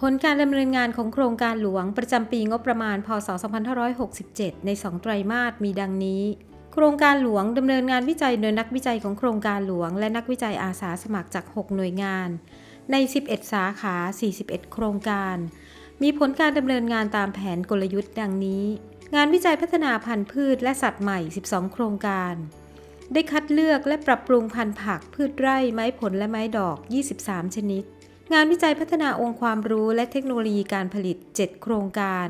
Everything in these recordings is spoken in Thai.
ผลการดำเนินงานของโครงการหลวงประจำปีงบประมาณ พศ 2567 ใน 2 ไตรมาสมีดังนี้ โครงการหลวงดำเนินงานวิจัยโดยนักวิจัยของโครงการหลวง และนักวิจัยอาสาสมัครจาก 6 หน่วยงาน ใน 11 สาขา 41 โครงการ มีผลการดำเนินงานตามแผนกลยุทธ์ดังนี้ งานวิจัยพัฒนาพันธุ์พืชและสัตว์ใหม่ 12 โครงการ ได้คัดเลือกและปรับปรุงพันธุ์ผักพืชไร่ไม้ผลและไม้ดอก 23 ชนิด งานวิจัยพัฒนาองค์ความรู้และเทคโนโลยีการผลิต 7 โครงการ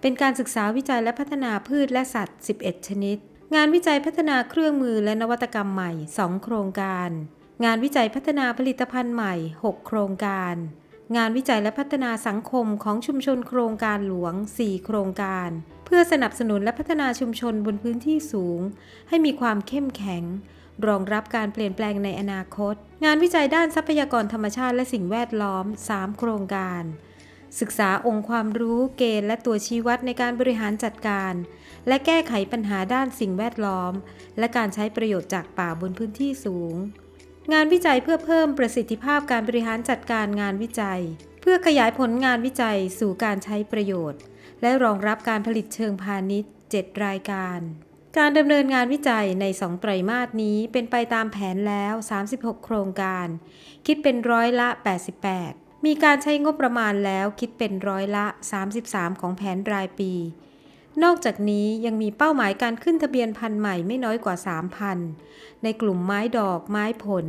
เป็นการศึกษาวิจัยและพัฒนาพืชและสัตว์ 11 ชนิด งานวิจัยพัฒนาเครื่องมือและนวัตกรรมใหม่ 2 โครงการ งานวิจัยพัฒนาผลิตภัณฑ์ใหม่ 6 โครงการ งานวิจัยและพัฒนาสังคมของชุมชนโครงการหลวง 4 โครงการ เพื่อสนับสนุนและพัฒนาชุมชนบนพื้นที่สูง ให้มีความเข้มแข็ง รองรับการเปลี่ยนแปลงในอนาคต งานวิจัยด้านทรัพยากรธรรมชาติและสิ่งแวดล้อม 3 โครงการ ศึกษาองค์ความรู้เกณฑ์และตัวชี้วัดในการบริหารจัดการ และแก้ไขปัญหาด้านสิ่งแวดล้อม และการใช้ประโยชน์จากป่าบนพื้นที่สูง งานวิจัยเพื่อเพิ่มประสิทธิภาพการบริหารจัดการงานวิจัย เพื่อขยายผลงานวิจัยสู่การใช้ประโยชน์ และรองรับการผลิตเชิงพาณิชย์ 7 รายการ การดำเนินงานวิจัยใน 2 ไตรมาสนี้เป็นไปตามแผนแล้ว 36 โครงการ คิดเป็นร้อยละ 88 มีการใช้งบประมาณแล้วคิดเป็นร้อยละ 33 ของแผนรายปี นอกจากนี้ยังมีเป้าหมายการขึ้นทะเบียนพันธุ์ใหม่ไม่น้อยกว่า 3,000 ในกลุ่มไม้ดอกไม้ผล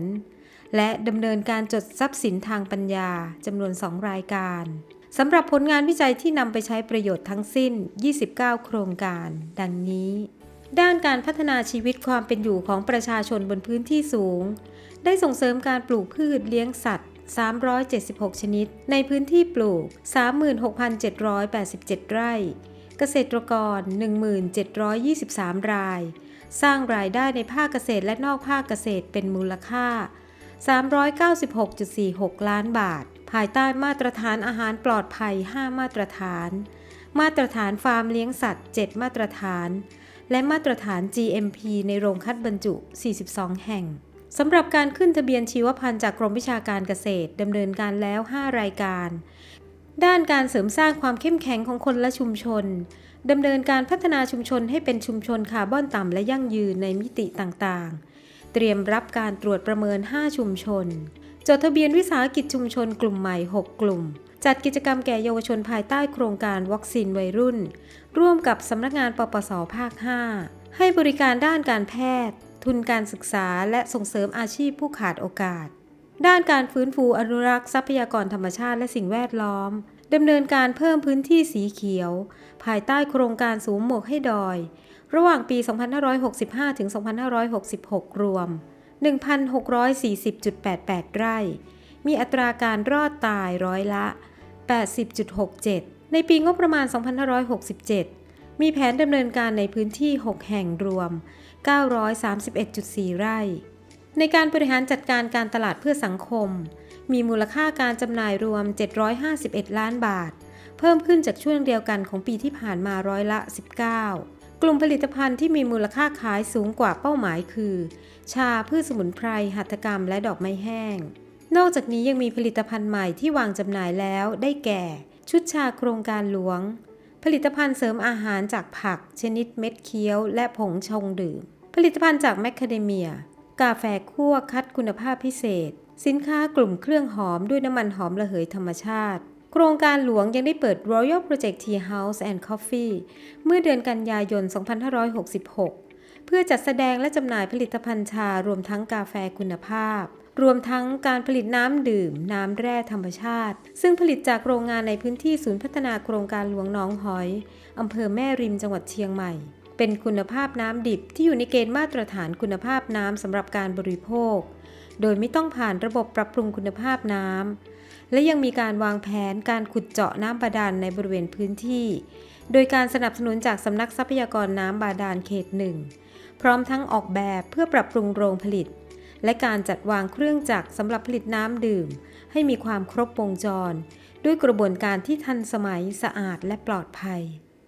และดำเนินการจดทรัพย์สินทางปัญญาจำนวน 2 รายการสำหรับผลงานวิจัยที่นำไปใช้ประโยชน์ทั้งสิ้น 29 โครงการ ดังนี้ ด้านการพัฒนาชีวิตความเป็นอยู่ของประชาชนบนพื้นที่สูง ได้ส่งเสริมการปลูกพืชเลี้ยงสัตว์ 376 ชนิด ในพื้นที่ปลูก 36,787 ไร่ เกษตรกร 1,723 ราย สร้างรายได้ในภาคเกษตรและนอกภาคเกษตรเป็นมูลค่า 396.46 ล้านบาท ภายใต้มาตรฐานอาหารปลอดภัย 5 มาตรฐาน มาตรฐานฟาร์มเลี้ยงสัตว์ 7 มาตรฐาน และมาตรฐาน GMP ในโรงคัดบรรจุ 42 แห่งสำหรับการขึ้นทะเบียนชีวพันธุ์จากกรมวิชาการเกษตรดำเนินการแล้ว 5 รายการ ด้านการเสริมสร้างความเข้มแข็งของคนและชุมชนดำเนินการพัฒนาชุมชนให้เป็นชุมชนคาร์บอนต่ำและยั่งยืนในมิติต่างๆ เตรียมรับการตรวจประเมิน 5 ชุมชน จดทะเบียนวิสาหกิจชุมชนกลุ่มใหม่ 6 กลุ่ม จัดกิจกรรมแก่เยาวชนภายใต้โครงการวัคซีนวัยรุ่น ร่วมกับสำนักงานปปสภาค 5 ให้บริการด้านการแพทย์ ทุนการศึกษาและส่งเสริมอาชีพผู้ขาดโอกาส ด้านการฟื้นฟูอนุรักษ์ทรัพยากรธรรมชาติและสิ่งแวดล้อมดำเนินการเพิ่มพื้นที่สีเขียว ภายใต้โครงการสูงหมวกให้ดอย ระหว่างปี 2565 ถึง 2566 รวม 1,640.88 ไร่ มีอัตราการรอดตายร้อยละ 80.67 ในปีงบประมาณ 2567 มีแผนดำเนินการในพื้นที่ 6 แห่งรวม 931.4 ไร่ ในการบริหารจัดการการตลาดเพื่อสังคม มีมูลค่าการจำหน่ายรวม 751 ล้านบาท เพิ่มขึ้นจากช่วงเดียวกันของปีที่ผ่านมาร้อยละ 19 กลุ่มผลิตภัณฑ์ที่มีมูลค่าขายสูงกว่าเป้าหมายคือ ชาพืชสมุนไพรหัตถกรรมและดอกไม้แห้ง นอกจากนี้ยังมีผลิตภัณฑ์ใหม่ที่วางจำหน่ายแล้วได้แก่ ชุดชาโครงการหลวง ผลิตภัณฑ์เสริมอาหารจากผัก ชนิดเม็ดเคี้ยว และผงชงดื่ม ผลิตภัณฑ์จากแมคคาเดเมีย กาแฟคั่วคัดคุณภาพพิเศษ สินค้ากลุ่มเครื่องหอมด้วยน้ำมันหอมระเหยธรรมชาติ โครงการหลวงยังได้เปิด Royal Project Tea House and Coffee เมื่อเดือนกันยายน 2566 เพื่อจัดแสดงและจำหน่ายผลิตภัณฑ์ชารวมทั้งกาแฟคุณภาพ รวมทั้งการผลิตน้ำดื่ม น้ำแร่ธรรมชาติ ซึ่งผลิตจากโรงงานในพื้นที่ศูนย์พัฒนาโครงการหลวงน้องหอยอำเภอแม่ริมจังหวัดเชียงใหม่ เป็นคุณภาพน้ำดิบที่อยู่ในเกณฑ์มาตรฐานคุณภาพน้ำสำหรับการบริโภค โดยไม่ต้องผ่านระบบปรับปรุงคุณภาพน้ำและยังมีการวางแผนการขุดเจาะน้ำบาดาลในบริเวณพื้นที่ โดยการสนับสนุนจากสำนักทรัพยากรน้ำบาดาลเขตหนึ่งพร้อมทั้งออกแบบเพื่อปรับปรุงโรงผลิต และการจัดวางเครื่องจักรสำหรับผลิตน้ำดื่ม ให้มีความครบวงจร ด้วยกระบวนการที่ทันสมัยสะอาดและปลอดภัย